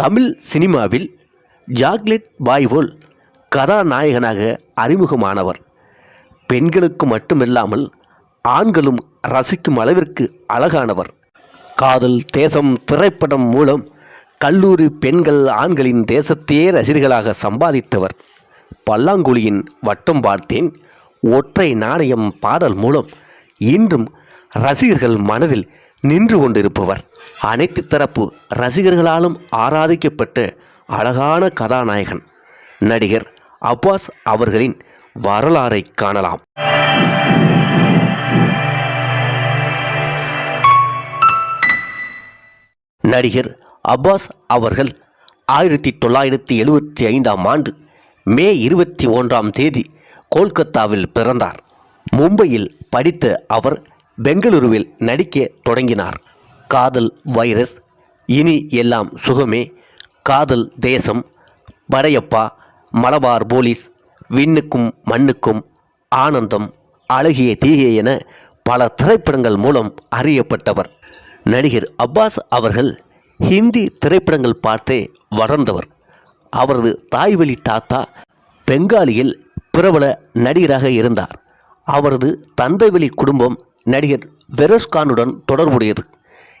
தமிழ் சினிமாவில் ஜாக்லெட் பாய் போல் கதாநாயகனாக அறிமுகமானவர். பெண்களுக்கு மட்டுமில்லாமல் ஆண்களும் ரசிக்கும் அளவிற்கு அழகானவர். காதல் தேசம் திரைப்படம் மூலம் கல்லூரி பெண்கள் ஆண்களின் தேசத்தையே ரசிகர்களாக சம்பாதித்தவர். பல்லாங்குழியின் வட்டம் பார்த்தேன். ஒற்றை நாணயம் பாடல் மூலம் இன்றும் ரசிகர்கள் மனதில் நின்று கொண்டிருப்பவர். அனைத்து தரப்பு ரசிகர்களாலும் ஆராதிக்கப்பட்ட அழகான கதாநாயகன். நடிகர் அப்பாஸ் அவர்களின் வரலாறை காணலாம். நடிகர் அப்பாஸ் அவர்கள் ஆயிரத்தி தொள்ளாயிரத்தி எழுவத்தி ஐந்தாம் ஆண்டு மே இருபத்தி ஒன்றாம் தேதி கோல்கத்தாவில் பிறந்தார். மும்பையில் படித்த அவர் பெங்களூருவில் நடிக்க தொடங்கினார். காதல் வைரஸ் இனி எல்லாம் சுகமே. காதல் தேசம் படையப்பா மலபார் போலீஸ் விண்ணுக்கும் மண்ணுக்கும் ஆனந்தம் அழகிய தீகை என பல திரைப்படங்கள் மூலம் அறியப்பட்டவர். நடிகர் அப்பாஸ் அவர்கள் ஹிந்தி திரைப்படங்கள் பார்த்தே வளர்ந்தவர். அவரது தாய்வழி தாத்தா பெங்காலியில் பிரபல நடிகராக இருந்தார். அவரது தந்தைவழி குடும்பம் நடிகர் வெரோஸ்கானுடன் தொடர்புடையது.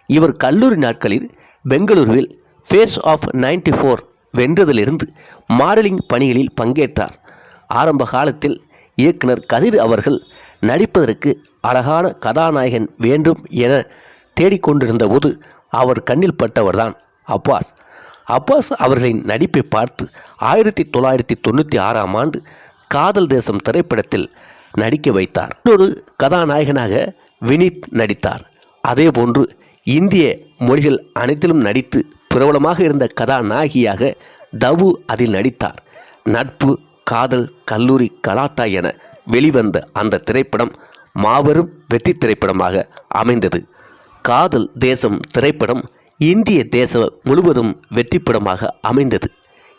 இவர் கல்லூரி நாட்களில் பெங்களூருவில் ஃபேஸ் ஆஃப் 94 ஃபோர் வென்றதிலிருந்து மாடலிங் பணிகளில் பங்கேற்றார். ஆரம்ப காலத்தில் இயக்குனர் கதிர் அவர்கள் நடிப்பதற்கு அழகான கதாநாயகன் வேண்டும் என தேடிக்கொண்டிருந்த போது அவர் கண்ணில் பட்டவர்தான் அப்பாஸ். அப்பாஸ் அவர்களின் நடிப்பை பார்த்து ஆயிரத்தி தொள்ளாயிரத்தி தொண்ணூற்றி ஆறாம் ஆண்டு காதல் தேசம் திரைப்படத்தில் நடிக்க வைத்தார். இன்னொரு கதாநாயகனாக வினித் நடித்தார். அதேபோன்று இந்திய மொழிகள் அனைத்திலும் நடித்து பிரபலமாக இருந்த கதாநாயகியாக தவு அதில் நடித்தார். நட்பு காதல் கல்லூரி கலாட்டா என வெளிவந்த அந்த திரைப்படம் மாபெரும் வெற்றி திரைப்படமாக அமைந்தது. காதல் தேசம் திரைப்படம் இந்திய தேசம் முழுவதும் வெற்றிப்படமாக அமைந்தது.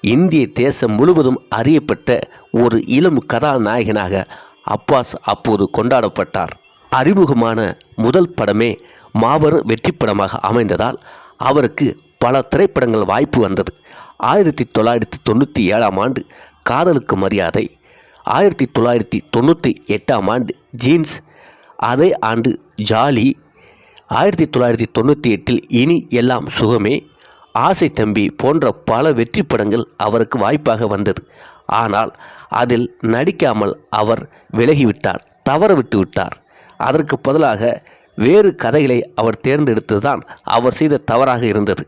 இந்திய தேசம் முழுவதும் அறியப்பட்ட ஒரு இளம் கதாநாயகனாக அப்பாஸ் அப்போது கொண்டாடப்பட்டார். அறிமுகமான முதல் படமே மாபெரும் வெற்றிப்படமாக அமைந்ததால் அவருக்கு பல திரைப்படங்கள் வாய்ப்பு வந்தது. ஆயிரத்தி தொள்ளாயிரத்தி தொண்ணூற்றி ஏழாம் ஆண்டு காதலுக்கு மரியாதை ஆயிரத்தி தொள்ளாயிரத்தி தொண்ணூற்றி எட்டாம் ஆண்டு ஜீன்ஸ் அதே ஆண்டு ஜாலி ஆயிரத்தி தொள்ளாயிரத்தி தொண்ணூற்றி எட்டில் இனி எல்லாம் சுகமே ஆசை தம்பி போன்ற பல வெற்றி படங்கள் அவருக்கு வாய்ப்பாக வந்தது. ஆனால் அதில் நடிக்காமல் அவர் விலகிவிட்டார் தவற விட்டு விட்டார் அதற்கு பதிலாக வேறு கதைகளை அவர் தேர்ந்தெடுத்ததுதான் அவர் செய்த தவறாக இருந்தது.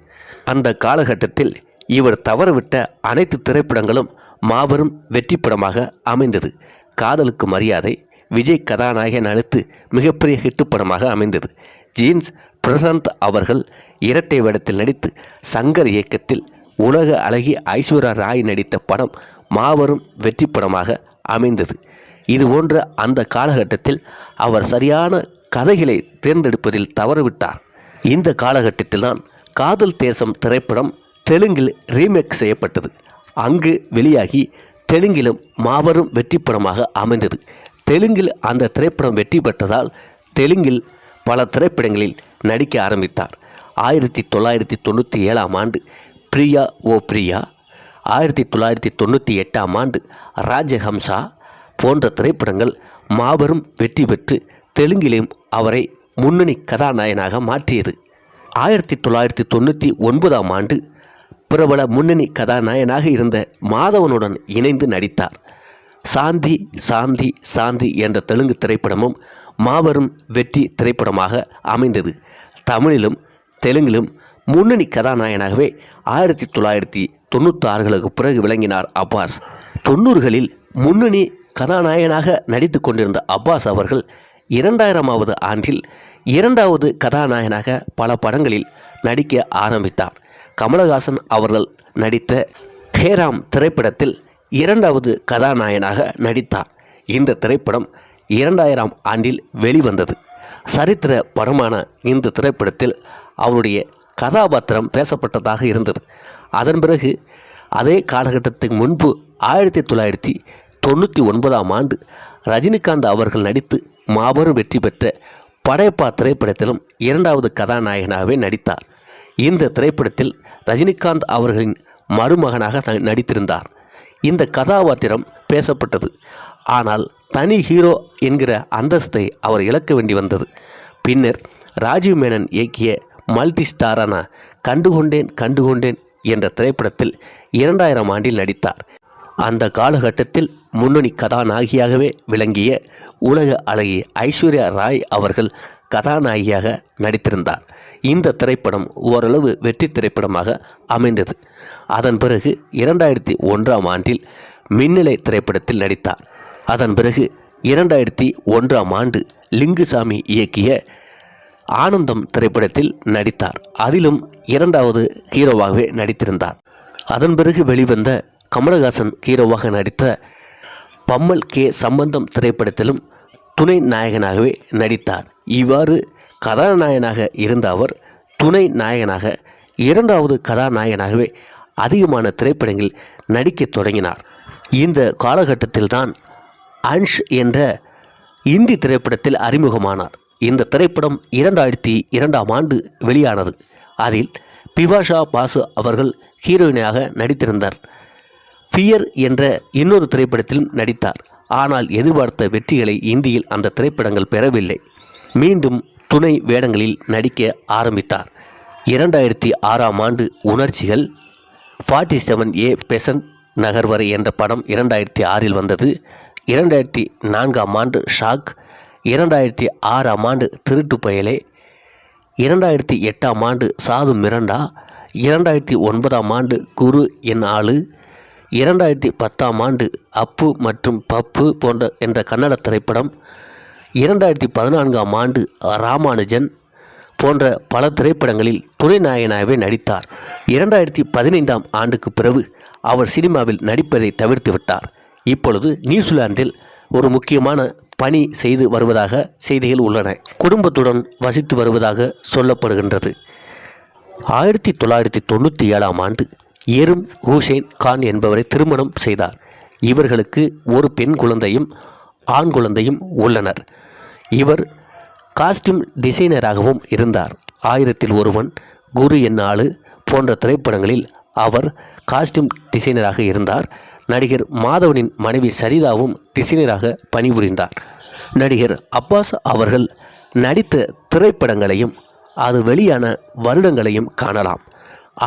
அந்த காலகட்டத்தில் இவர் தவறவிட்ட அனைத்து திரைப்படங்களும் மாபெரும் வெற்றி படமாக அமைந்தது. காதலுக்கு மரியாதை விஜய் கதாநாயகன் அழுத்து மிகப்பெரிய ஹிட்டு படமாக அமைந்தது. ஜீன்ஸ் பிரசாந்த் அவர்கள் இரட்டை வேடத்தில் நடித்து சங்கர் இயக்கத்தில் உலக அழகி ஐஸ்வர்யா ராய் நடித்த படம் மாபெரும் வெற்றி படமாக அமைந்தது. இது போன்ற அந்த காலகட்டத்தில் அவர் சரியான கதைகளை தேர்ந்தெடுப்பதில் தவறுவிட்டார். இந்த காலகட்டத்தில்தான் காதல் தேசம் திரைப்படம் தெலுங்கில் ரீமேக் செய்யப்பட்டது. அங்கு வெளியாகி தெலுங்கிலும் மாபெரும் வெற்றி படமாக அமைந்தது. தெலுங்கில் அந்த திரைப்படம் வெற்றி பெற்றதால் தெலுங்கில் பல திரைப்படங்களில் நடிக்க ஆரம்பித்தார். ஆயிரத்தி தொள்ளாயிரத்தி தொண்ணூற்றி ஏழாம் ஆண்டு பிரியா ஓ பிரியா ஆயிரத்தி தொள்ளாயிரத்தி தொண்ணூற்றி எட்டாம் ஆண்டு ராஜஹம்சா போன்ற திரைப்படங்கள் மாபெரும் வெற்றி பெற்று தெலுங்கிலும் அவரை முன்னணி கதாநாயகனாக மாற்றியது. ஆயிரத்தி தொள்ளாயிரத்தி தொண்ணூற்றி ஒன்பதாம் ஆண்டு பிரபல முன்னணி கதாநாயகனாக இருந்த மாதவனுடன் இணைந்து நடித்தார். சாந்தி சாந்தி சாந்தி என்ற தெலுங்கு திரைப்படமும் மாபெரும் வெற்றி திரைப்படமாக அமைந்தது. தமிழிலும் தெலுங்கிலும் முன்னணி கதாநாயகனாகவே ஆயிரத்தி தொள்ளாயிரத்தி தொண்ணூற்றி ஆறுகளுக்கு பிறகு விளங்கினார் அப்பாஸ். தொண்ணூறுகளில் முன்னணி கதாநாயகனாக நடித்து கொண்டிருந்த அப்பாஸ் அவர்கள் இரண்டாயிரமாவது ஆண்டில் இரண்டாவது கதாநாயகனாக பல படங்களில் நடிக்க ஆரம்பித்தார். கமலஹாசன் அவர்கள் நடித்த ஹேராம் திரைப்படத்தில் இரண்டாவது கதாநாயகனாக நடித்தார். இந்த திரைப்படம் இரண்டாயிரம் ஆண்டில் வெளிவந்தது. சரித்திர படமான இந்த திரைப்படத்தில் அவருடைய கதாபாத்திரம் பேசப்பட்டதாக இருந்தது. அதன் பிறகு அதே காலகட்டத்துக்கு முன்பு ஆயிரத்தி தொள்ளாயிரத்தி தொண்ணூற்றி ஒன்பதாம் ஆண்டு ரஜினிகாந்த் அவர்கள் நடித்து மாபெரும் வெற்றி பெற்ற படைப்பா திரைப்படத்திலும் இரண்டாவது கதாநாயகனாகவே நடித்தார். இந்த திரைப்படத்தில் ரஜினிகாந்த் அவர்களின் மருமகனாக ந- நடித்திருந்தார். இந்த கதாபாத்திரம் பேசப்பட்டது. ஆனால் தனி ஹீரோ என்கிற அந்தஸ்தை அவர் இழக்க வேண்டி வந்தது. பின்னர் ராஜீவ் மேனன் இயக்கிய மல்டி ஸ்டாரான கண்டுகொண்டேன் கண்டுகொண்டேன் என்ற திரைப்படத்தில் இரண்டாயிரம் ஆண்டில் நடித்தார். அந்த காலகட்டத்தில் முன்னணி கதாநாயகியாகவே விளங்கிய உலக அழகி ஐஸ்வர்யா ராய் அவர்கள் கதாநாயகியாக நடித்திருந்தார். இந்த திரைப்படம் ஓரளவு வெற்றி திரைப்படமாக அமைந்தது. அதன் பிறகு இரண்டாயிரத்தி ஒன்றாம் ஆண்டில் மின்னிலை திரைப்படத்தில் நடித்தார். அதன் பிறகு இரண்டாயிரத்தி ஒன்றாம் ஆண்டு லிங்குசாமி இயக்கிய ஆனந்தம் திரைப்படத்தில் நடித்தார். அதிலும் இரண்டாவது ஹீரோவாகவே நடித்திருந்தார். அதன் பிறகு வெளிவந்த கமலஹாசன் ஹீரோவாக நடித்த பம்மல் கே சம்பந்தம் திரைப்படத்திலும் துணை நாயகனாகவே நடித்தார். இவ்வாறு கதாநாயகனாக இருந்த அவர் துணை நாயகனாக இரண்டாவது கதாநாயகனாகவே அதிகமான திரைப்படங்களில் நடிக்கத் தொடங்கினார். இந்த காலகட்டத்தில்தான் அன்ஷ் என்ற இந்தி திரைப்படத்தில் அறிமுகமானார். இந்த திரைப்படம் இரண்டாயிரத்தி இரண்டாம் ஆண்டு வெளியானது. அதில் பிபாஷா பாசு அவர்கள் ஹீரோயினாக நடித்திருந்தார். ஃபியர் என்ற இன்னொரு திரைப்படத்திலும் நடித்தார். ஆனால் எதிர்பார்த்த வெற்றிகளை இந்தியில் அந்த திரைப்படங்கள் பெறவில்லை. மீண்டும் துணை வேடங்களில் நடிக்க ஆரம்பித்தார். இரண்டாயிரத்தி ஆறாம் ஆண்டு உணர்ச்சிகள் forty seven A Besant Nagar வரை என்ற படம் இரண்டாயிரத்தி ஆறில் வந்தது. இரண்டாயிரத்தி நான்காம் ஆண்டு ஷாக் இரண்டாயிரத்தி ஆறாம் ஆண்டு திருட்டு பயலே இரண்டாயிரத்தி எட்டாம் ஆண்டு சாது மிரண்டா இரண்டாயிரத்தி ஒன்பதாம் ஆண்டு குரு என் ஆளு இரண்டாயிரத்தி பத்தாம் ஆண்டு அப்பு மற்றும் பப்பு போன்ற என்ற கன்னட திரைப்படம் இரண்டாயிரத்தி பதினான்காம் ஆண்டு ராமானுஜன் போன்ற பல திரைப்படங்களில் துணை நாயனாகவே நடித்தார். இரண்டாயிரத்தி பதினைந்தாம் ஆண்டுக்கு பிறகு அவர் சினிமாவில் நடிப்பதை தவிர்த்து விட்டார். இப்பொழுது நியூசிலாந்தில் ஒரு முக்கியமான பணி செய்து வருவதாக செய்திகள் உள்ளன. குடும்பத்துடன் வசித்து வருவதாக சொல்லப்படுகின்றது. ஆயிரத்தி தொள்ளாயிரத்தி தொண்ணூற்றி ஏழாம் ஆண்டு எரும் ஹூசேன் கான் என்பவரை திருமணம் செய்தார். இவர்களுக்கு ஒரு பெண் குழந்தையும் ஆண் குழந்தையும் உள்ளனர். இவர் காஸ்டியூம் டிசைனராகவும் இருந்தார். ஆயிரத்தில் ஒருவன் குரு என்னாளு போன்ற திரைப்படங்களில் அவர் காஸ்டியூம் டிசைனராக இருந்தார். நடிகர் மாதவனின் மனைவி சரிதாவும் டிசைனராக பணிபுரிந்தார். நடிகர் அப்பாஸ் அவர்கள் நடித்த திரைப்படங்களையும் அது வெளியான வருடங்களையும் காணலாம்.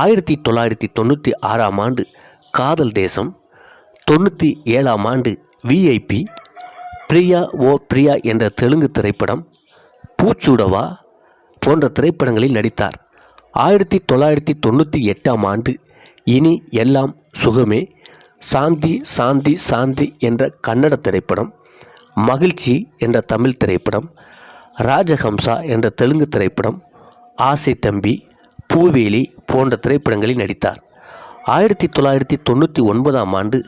ஆயிரத்தி தொள்ளாயிரத்தி தொண்ணூற்றி ஆறாம் ஆண்டு காதல் தேசம் தொண்ணூற்றி ஏழாம் ஆண்டு விஐபி பிரியா ஓ பிரியா என்ற தெலுங்கு திரைப்படம் பூச்சுடவா போன்ற திரைப்படங்களில் நடித்தார். ஆயிரத்தி தொள்ளாயிரத்தி தொண்ணூற்றி எட்டாம் ஆண்டு இனி எல்லாம் சுகமே சாந்தி சாந்தி சாந்தி என்ற கன்னட திரைப்படம் மகிழ்ச்சி என்ற தமிழ் திரைப்படம் ராஜஹம்சா என்ற தெலுங்கு திரைப்படம் ஆசை தம்பி பூவேலி போன்ற திரைப்படங்களில் நடித்தார். ஆயிரத்தி தொள்ளாயிரத்தி தொண்ணூற்றி ஒன்பதாம் ஆண்டு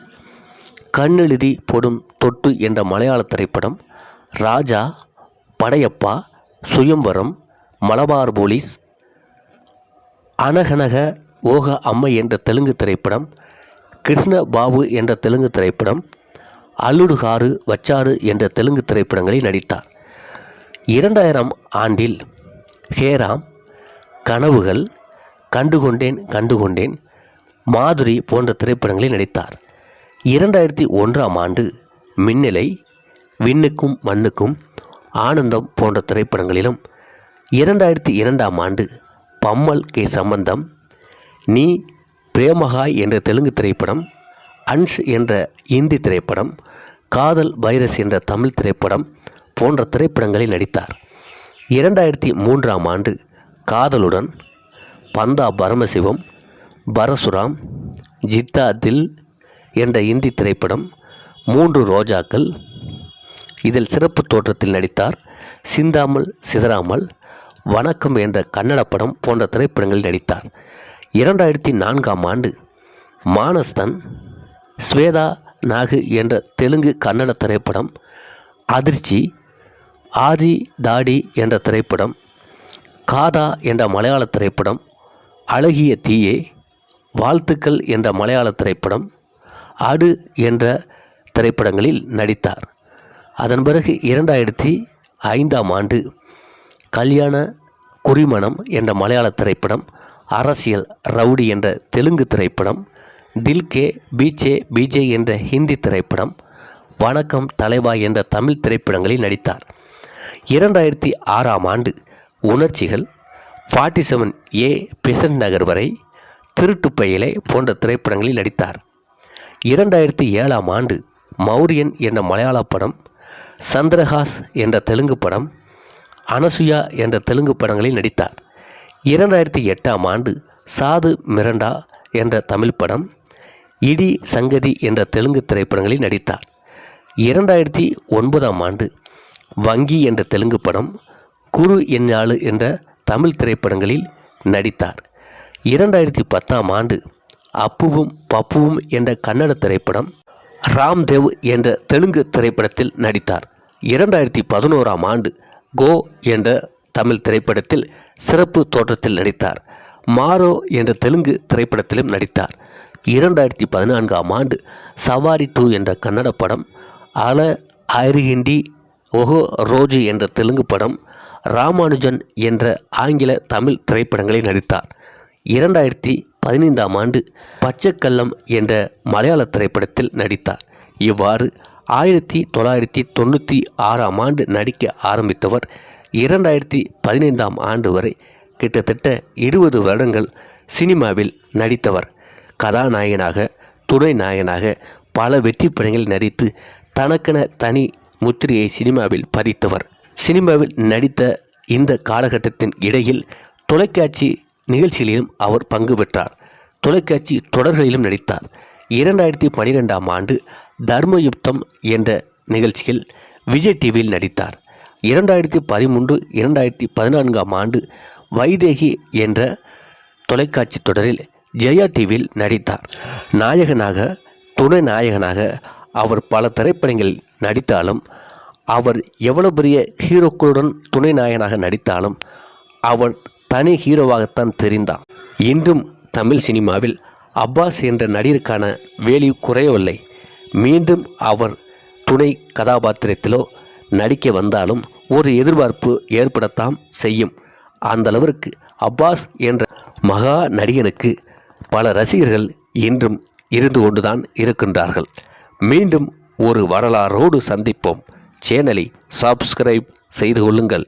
கண்ணெழுதி பொடும் தொட்டு என்ற மலையாள திரைப்படம் ராஜா படையப்பா சுயம்வரம் மலபார் போலீஸ் அனகனக ஓக அம்மை என்ற தெலுங்கு திரைப்படம் கிருஷ்ண பாபு என்ற தெலுங்கு திரைப்படம் அல்லுடுகாரு வச்சாறு என்ற தெலுங்கு திரைப்படங்களில் நடித்தார். இரண்டாயிரம் ஆண்டில் ஹேராம் கனவுகள் கண்டுகொண்டேன் கண்டுகொண்டேன் மாதுரி போன்ற திரைப்படங்களில் நடித்தார். இரண்டாயிரத்தி ஒன்றாம் ஆண்டு மின்னலை விண்ணுக்கும் மண்ணுக்கும் ஆனந்தம் போன்ற திரைப்படங்களிலும் இரண்டாயிரத்தி இரண்டாம் ஆண்டு பம்மல் கே சம்பந்தம் நீ பிரேமகாய் என்ற தெலுங்கு திரைப்படம் அன்ஷ் என்ற இந்தி திரைப்படம் காதல் வைரஸ் என்ற தமிழ் திரைப்படம் போன்ற திரைப்படங்களில் நடித்தார். இரண்டாயிரத்தி மூன்றாம் ஆண்டு காதலுடன் பந்தா பரமசிவம் பரசுராம் ஜித்தா தில் என்ற இந்தி திரைப்படம் மூன்று ரோஜாக்கள் இதில் சிறப்பு தோற்றத்தில் நடித்தார் சிந்தாமல் சிதறாமல் வணக்கம் என்ற கன்னட படம் போன்ற திரைப்படங்களில் நடித்தார். இரண்டாயிரத்தி நான்காம் ஆண்டு மானஸ்தன் ஸ்வேதா நாகு என்ற தெலுங்கு கன்னட திரைப்படம் அதிர்ச்சி ஆதி தாடி என்ற திரைப்படம் காதா என்ற மலையாள திரைப்படம் அழகிய தீயே வாழ்த்துக்கள் என்ற மலையாள திரைப்படம் அடு என்ற திரைப்படங்களில் நடித்தார். அதன் பிறகு இரண்டாயிரத்தி ஐந்தாம் ஆண்டு கல்யாண குறிமணம் என்ற மலையாள திரைப்படம் அரசியல் ரவுடி என்ற தெலுங்கு திரைப்படம் தில்கே பீச்சே பிஜே என்ற ஹிந்தி திரைப்படம் வணக்கம் தலைவா என்ற தமிழ் திரைப்படங்களில் நடித்தார். இரண்டாயிரத்தி ஆறாம் ஆண்டு உணர்ச்சிகள் forty seven A Besant Nagar வரை திருட்டு பயலே போன்ற திரைப்படங்களில் நடித்தார். இரண்டாயிரத்தி ஏழாம் ஆண்டு மௌரியன் என்ற மலையாள படம் சந்திரஹாஸ் என்ற தெலுங்கு படம் அனசுயா என்ற தெலுங்கு படங்களில் நடித்தார். இரண்டாயிரத்தி எட்டாம் ஆண்டு சாது மிரண்டா என்ற தமிழ் படம் இடி சங்கதி என்ற தெலுங்கு திரைப்படங்களில் நடித்தார். இரண்டாயிரத்தி ஒன்பதாம் ஆண்டு வங்கி என்ற தெலுங்கு படம் குரு என்னாளு என்ற தமிழ் திரைப்படங்களில் நடித்தார். இரண்டாயிரத்தி பத்தாம் ஆண்டு அப்புவும் பப்புவும் என்ற கன்னட திரைப்படம் ராம்தேவ் என்ற தெலுங்கு திரைப்படத்தில் நடித்தார். இரண்டாயிரத்தி பதினோராம் ஆண்டு கோ என்ற தமிழ் திரைப்படத்தில் சிறப்பு தோற்றத்தில் நடித்தார். மாரோ என்ற தெலுங்கு திரைப்படத்திலும் நடித்தார். இரண்டாயிரத்தி பதினான்காம் ஆண்டு சவாரி டூ என்ற கன்னட படம் அல ஐரிஹிண்டி ஒஹோ ரோஜு என்ற தெலுங்கு படம் ராமானுஜன் என்ற ஆங்கில தமிழ் திரைப்படங்களில் நடித்தார். இரண்டாயிரத்தி பதினைந்தாம் ஆண்டு பச்சைக்கல்லம் என்ற மலையாள திரைப்படத்தில் நடித்தார். இவ்வாறு ஆயிரத்தி தொள்ளாயிரத்தி தொண்ணூற்றி ஆறாம் ஆண்டு நடிக்க ஆரம்பித்தவர் இரண்டாயிரத்தி பதினைந்தாம் ஆண்டு வரை கிட்டத்தட்ட இருபது வருடங்கள் சினிமாவில் நடித்தவர் கதாநாயகனாக துணை நாயகனாக பல வெற்றி படங்களில் நடித்து தனக்கென தனி முத்திரையை சினிமாவில் பதித்தவர். சினிமாவில் நடித்த இந்த காலகட்டத்தின் இடையில் தொலைக்காட்சி நிகழ்ச்சிகளிலும் அவர் பங்கு பெற்றார். தொலைக்காட்சி தொடர்களிலும் நடித்தார். இரண்டாயிரத்தி பனிரெண்டாம் ஆண்டு தர்மயுக்தம் என்ற நிகழ்ச்சியில் விஜய் டிவியில் நடித்தார். இரண்டாயிரத்தி பதிமூன்று இரண்டாயிரத்தி பதினான்காம் ஆண்டு வைதேகி என்ற தொலைக்காட்சி தொடரில் ஜெயா டிவியில் நடித்தார். நாயகனாக துணை நாயகனாக அவர் பல திரைப்படங்களில் நடித்தாலும் அவர் எவ்வளோ பெரிய ஹீரோக்களுடன் துணை நாயகனாக நடித்தாலும் அவர் தனி ஹீரோவாகத்தான் தெரிந்தார் இன்றும் தமிழ் சினிமாவில் அப்பாஸ் என்ற நடிகருக்கான வேல்யூ குறையவில்லை. மீண்டும் அவர் துணை கதாபாத்திரத்திலோ நடிக்க வந்தாலும் ஒரு எதிர்பார்ப்பு ஏற்படத்தான் செய்யும். அந்த அளவிற்கு அப்பாஸ் என்ற மகா நடிகனுக்கு பல ரசிகர்கள் இன்றும் இருந்து கொண்டுதான் இருக்கின்றார்கள். மீண்டும் ஒரு வரலாறோடு சந்திப்போம். சேனலை சப்ஸ்கிரைப் செய்து கொள்ளுங்கள்.